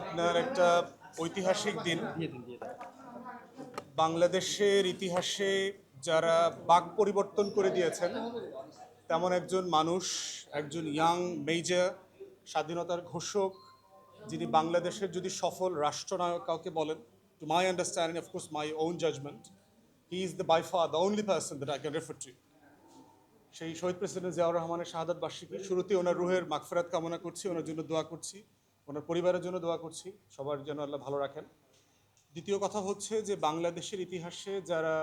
আপনার একটা ঐতিহাসিক দিন। বাংলাদেশের ইতিহাসে যারা বাক পরিবর্তন করে দিয়েছেন, তেমন একজন মানুষ, একজন ইয়াং মেজর, স্বাধীনতার ঘোষক, যিনি বাংলাদেশের যদি সফল রাষ্ট্রনায়ক কাউকে বলেন to my understanding of course my own judgment he is the by far the only person that I can refer to সেই শহীদ প্রেসিডেন্ট জিয়াউর রহমানের শাহাদাত বার্ষিকী শুরুতে ওনার রুহের মাগফেরাত কামনা করছি, ওনার জন্য দোয়া করছি। ওনার পরিবারের জন্য দোয়া করছি, সবার যেন আল্লাহ ভালো রাখেন। দ্বিতীয় কথা হচ্ছে যে, বাংলাদেশের ইতিহাসে যারা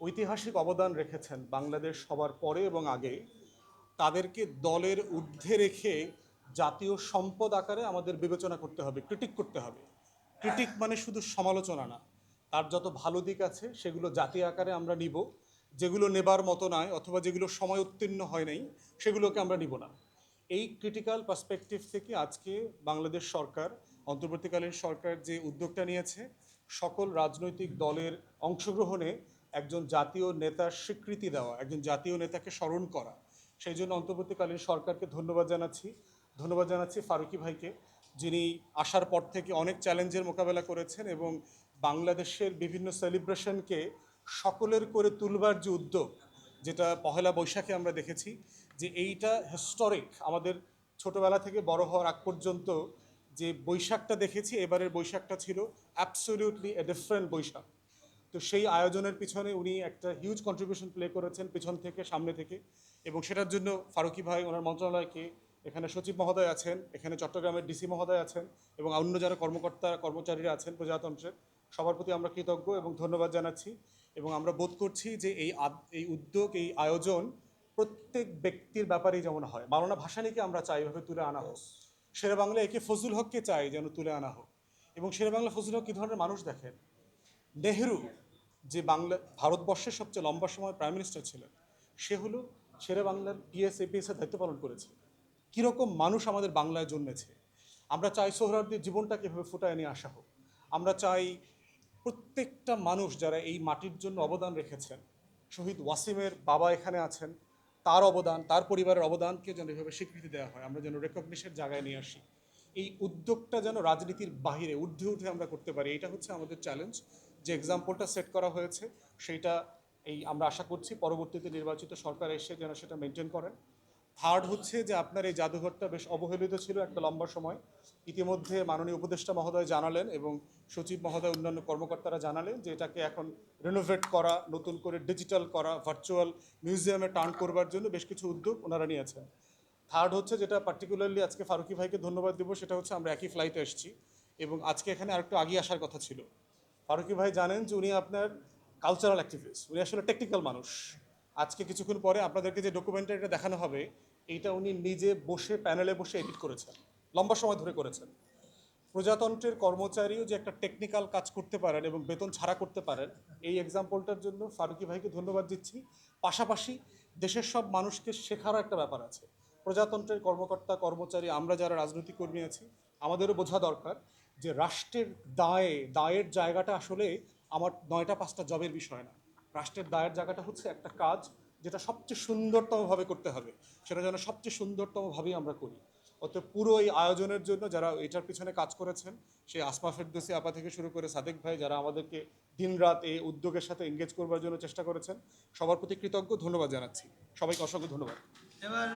ঐতিহাসিক অবদান রেখেছেন বাংলাদেশ সবার পরে এবং আগে, তাদেরকে দলের ঊর্ধ্বে রেখে জাতীয় সম্পদ আকারে আমাদের বিবেচনা করতে হবে ক্রিটিক করতে হবে। ক্রিটিক মানে শুধু সমালোচনা না, তার যত ভালো দিক আছে সেগুলো জাতীয় আকারে আমরা নিব, যেগুলো নেবার মতো নয় অথবা যেগুলো সময় উত্তীর্ণ হয় নাই, সেগুলোকে আমরা নিব না। এই ক্রিটিক্যাল পার্সপেক্টিভ থেকে আজকে বাংলাদেশ সরকার, অন্তর্বর্তীকালীন সরকার যে উদ্যোগটা নিয়েছে, সকল রাজনৈতিক দলের অংশগ্রহণে একজন জাতীয় নেতার স্বীকৃতি দেওয়া, একজন জাতীয় নেতাকে স্মরণ করা। সেই জন্য অন্তর্বর্তীকালীন সরকারকে ধন্যবাদ জানাচ্ছি। ধন্যবাদ জানাচ্ছি ফারুকি ভাইকে, যিনি আসার পর থেকে অনেক চ্যালেঞ্জের মোকাবেলা করেছেন এবং বাংলাদেশের বিভিন্ন সেলিব্রেশনকে সকলের করে তুলবার যে উদ্যোগ, যেটা পহেলা বৈশাখে আমরা দেখেছি যে এইটা হিস্টোরিক আমাদের ছোটবেলা থেকে বড় হওয়ার আগ পর্যন্ত যে বৈশাখটা দেখেছি, এবারের বৈশাখটা ছিল অ্যাবসলিউটলি এ ডিফারেন্ট বৈশাখ। তো সেই আয়োজনের পিছনে উনি একটা হিউজ কন্ট্রিবিউশন প্লে করেছেন পিছন থেকে, সামনে থেকে। এবং সেটার জন্য ফারুকি ভাই ওনার মন্ত্রণালয়কে এখানে সচিব মহোদয় আছেন, এখানে চট্টগ্রামের ডিসি মহোদয় আছেন এবং অন্য যারা কর্মকর্তা, কর্মচারীরা আছেন প্রজাতন্ত্রের, সবার প্রতি আমরা কৃতজ্ঞ এবং ধন্যবাদ জানাচ্ছি। এবং আমরা বোধ করছি যে এই এই উদ্যোগ, এই আয়োজন প্রত্যেক ব্যক্তির ব্যাপারেই যেমন হয়। মাওলানা ভাসানীকে আমরা চাই এভাবে তুলে আনা হোক। শেরে বাংলা একে ফজল হককে চাই যেন তুলে আনা হোক। এবং শেরে বাংলা ফজল হক কী ধরনের মানুষ দেখেন? নেহেরু যে বাংলা ভারতবর্ষের সবচেয়ে লম্বা সময় প্রাইম মিনিস্টার ছিলেন সে হলো শেরে বাংলার পিএস এপিএস এর দায়িত্ব পালন করেছে। কীরকম মানুষ আমাদের বাংলায় জন্মেছে? আমরা চাই সোহরাওয়ার্দীর জীবনটাকে এভাবে ফুটায় নিয়ে আসা হোক। আমরা চাই প্রত্যেকটা মানুষ যারা এই মাটির জন্য অবদান রেখেছেন শহীদ ওয়াসিমের বাবা এখানে আছেন তার অবদান, তার পরিবারের অবদানকে যেন এভাবে স্বীকৃতি দেওয়া হয়, আমরা যেন রেকগনিশন জায়গায় নিয়ে আসি। এই উদ্যোগটা যেন রাজনীতির বাহিরে ঊর্ধ্বে উঠে আমরা করতে পারি, এটা হচ্ছে আমাদের চ্যালেঞ্জ যে এক্সাম্পলটা সেট করা হয়েছে, সেইটা এই আমরা আশা করছি পরবর্তীতে নির্বাচিত সরকার এসে যেন সেটা মেনটেন করেন। থার্ড হচ্ছে যে আপনার এই জাদুঘরটা বেশ অবহেলিত ছিল একটা লম্বা সময়। ইতিমধ্যে মাননীয় উপদেষ্টা মহোদয় জানালেন এবং সচিব মহোদয় অন্যান্য কর্মকর্তারা জানালেন যে এটাকে এখন রেনোভেট করা, নতুন করে ডিজিটাল করা ভার্চুয়াল মিউজিয়ামে টার্ন করবার জন্য বেশ কিছু উদ্যোগ ওনারা নিয়েছেন। থার্ড হচ্ছে যেটা পার্টিকুলারলি আজকে ফারুকি ভাইকে ধন্যবাদ দেবো, সেটা হচ্ছে আমরা একই ফ্লাইটে এসেছি এবং আজকে এখানে আরেকটু আগে আসার কথা ছিল। ফারুকি ভাই জানেন যে উনি আপনার কালচারাল অ্যাক্টিভিস্ট উনি আসলে টেকনিক্যাল মানুষ। আজকে কিছুক্ষণ পরে আপনাদেরকে যে ডকুমেন্টারিটা দেখানো হবে, এইটা উনি নিজে বসে প্যানেলে বসে এডিট করেছেন। লম্বা সময় ধরে করেছেন। প্রজাতন্ত্রের কর্মচারীও যে একটা টেকনিক্যাল কাজ করতে পারেন এবং বেতন ছাড়া করতে পারেন, এই এক্সাম্পলটার জন্য ফারুকি ভাইকে ধন্যবাদ দিচ্ছি। পাশাপাশি দেশের সব মানুষকে শেখারও একটা ব্যাপার আছে। প্রজাতন্ত্রের কর্মকর্তা, কর্মচারী, আমরা যারা রাজনৈতিক কর্মী আছি, আমাদেরও বোঝা দরকার যে রাষ্ট্রের দায়ে, দায়ের জায়গাটা আসলে আমার নয়টা, পাঁচটা জবের বিষয় না। রাষ্ট্রের দায়ের জায়গাটা হচ্ছে একটা কাজ যেটা সবচেয়ে সুন্দরতমভাবে করতে হবে। সেটা যেন সবচেয়ে সুন্দরতমভাবেই আমরা করি। অতএব পুরো এই আয়োজনের জন্য যারা এটার পিছনে কাজ করেছেন, সেই আসমা ফেরদোসি আপা থেকে শুরু করে সাদেক ভাই যারা আমাদেরকে দিনরাত এই উদ্যোগের সাথে এঙ্গেজ করবার জন্য চেষ্টা করেছেন, সবার প্রতি কৃতজ্ঞ, ধন্যবাদ জানাচ্ছি। সবাইকে অসংখ্য ধন্যবাদ। এবার